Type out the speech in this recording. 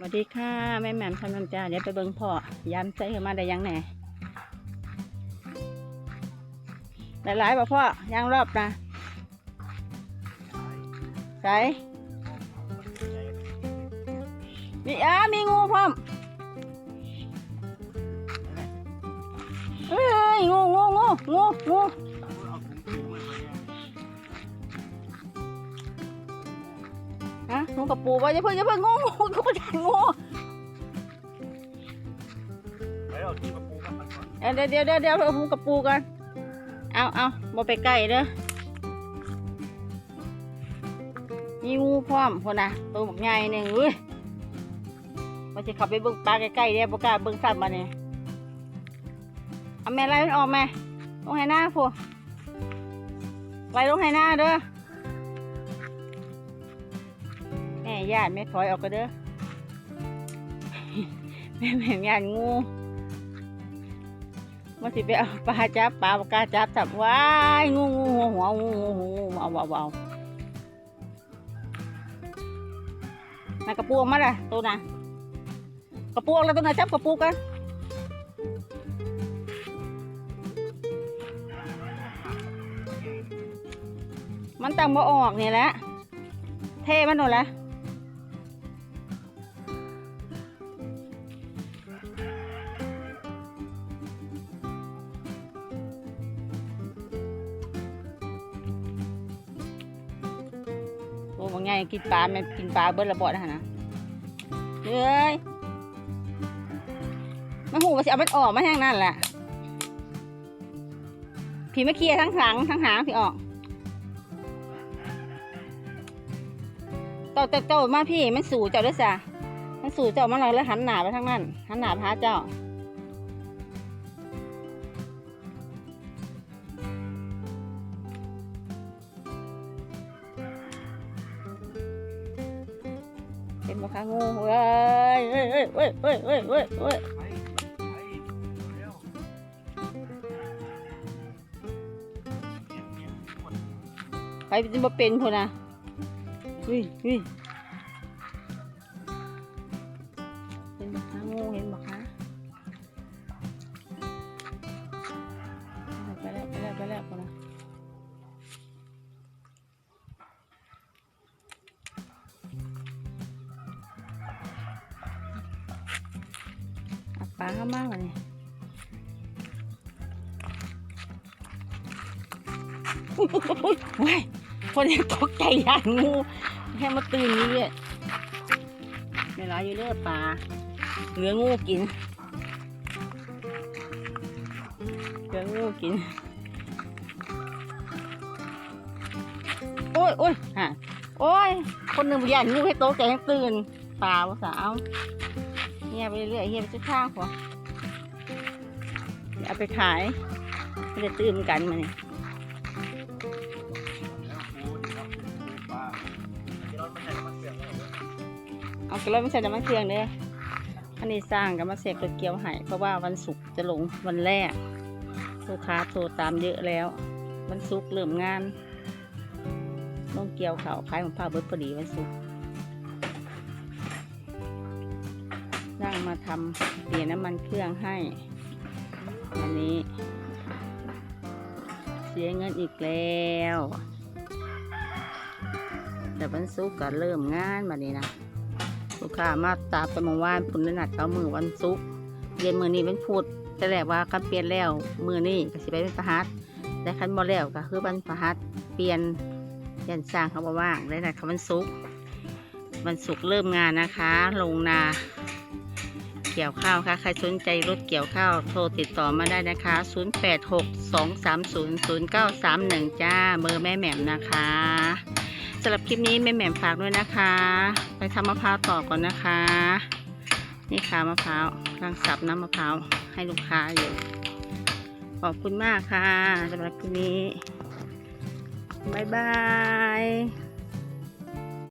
สวัสดีค่ะแม่แหม่มทำน้ำจ้าเดี๋ยวไปเบิ่งพ่อยันใส่เข้ามาได้ยังแหนหลายๆบ่พ่อยังรอบนะใส่มีอ้ามีงูพร้อมเอ้ยงูงูงูงูงู ฮะงูกับปูว่าจะเพิ่งจะเพิ่งงูงูงูงูแล้วที่มาปูกันก่อนเดี๋ยวเดี๋ยวเดี๋ยวเดี๋ยวเอาหูกับปูกันเอาเอาบ่ไปใกล้เด้อมีงูพร้อมคนน่ะตัวบักใหญ่หนึ่งเว้ยว่าจะขับไปเบิ่งปลาใกล้ๆเด้อบ่กล้าเบิ่งสัตว์มาเนี่ยเอาแม่ไล่มันออกแม่ลงให้หน้าพูไล่ลงให้หน้าเด้อ แม่ญาติแม่ถอยออกก็เด้อแม่แม่ญาติงูมาสิไปเอาปลาจับปลาปากาจับจับว้ายงูงูหัวหัวงูงูงูงูเอาเอาเอานากระปูออกมาละตัวน่ะกระปูออกแล้วตัวน่ะจับกระปูกันมันตั้งบ่ออกนี่แหละเทมันหนูละ บางไงกินปลาแม่กินปลาเบิ้ลระเบอดนะนะเฮ้ยมันหูว่าสิเอามันออกมาแห้งนั่นแหละผีไม่เคลียร์ทั้งหลังทั้งหางผีออกเจ้าเจ้าเจ้ามาพี่มันสู่เจ้าด้วยจ้ะมันสู่เจ้ามาเราแล้วหันหน้าไปทางนั้นหันหน้าไปหาเจ้า บ่คะงูเฮ้ยเฮ้ยเฮ้ยเฮ้ยเฮ้ยเฮ้ยเว้ยไปเป็นบ่เป็นคนนะอุ้ยอุ้ยเห็นบ่คะงูเห็นบ่คะ ปลาเข้ามาวันนี้ว้ายคนนี้ตกใจยานงูแค่มาตื่นนี้เนี่ยเวลาอยู่เลือปลาเหลืองูกินเหลืองูกิน โอ้ยโอ้ยฮะโอ้ย คนหนึ่งยานงูให้โตะใจให้ตื่นปลาภาษาเอา ฮียไปเรื่อยเฮียไปจุดข้างพอเดี๋ยวเอาไปขายไม่ได้ตื่นกันมาเนี่ยเราเปลือกล้วเหรอเอากระโดดไม่ใช่น้ำมันเครื่องเด้ออันนี้สร้างกับมาเสกรถเกียวให้เพราะว่าวันศุกร์จะลงวันแรกลูกค้าโทรตามเยอะแล้ว วันศุกร์เริ่มงานต้องเกียวเขาวขายของผ้าเบิดพอดีวันศุกร์ มาทำเปลี่ยนน้ำมันเครื่องให้วันนี้ เสียเงินอีกแล้ว แต่วันศุกร์ก็เริ่มงานมานี้นะลูกค้ามาตาไปเมื่อวานพุ่นนัดเขามือวันศุกร์เย็นมือนี้เป็นพุธแต่แรกว่าคันเปลี่ยนแล้วมือนี้ก็สิไปเป็นประหัสแต่คันบ่แล้วก็คือวันประหัสเปลี่ยนเปลี่ยนสร้างเขาบอกว่างได้แต่คำวันศุกร์วันศุกร์เริ่มงานนะคะ ลงนา เกี่ยวข้าวค่ะ ใครสนใจรถเกี่ยวข้าว โทรติดต่อมาได้นะคะ 0862300931 จ้าเบอร์แม่แหม่มนะคะสำหรับคลิปนี้แม่แหม่มฝากด้วยนะคะ ไปทำมะพร้าวต่อก่อนนะคะ นี่ค่ะมะพร้าวกำลังสับน้ำมะพร้าวให้ลูกค้าอยู่ ขอบคุณมากค่ะสำหรับคลิปนี้บ๊ายบาย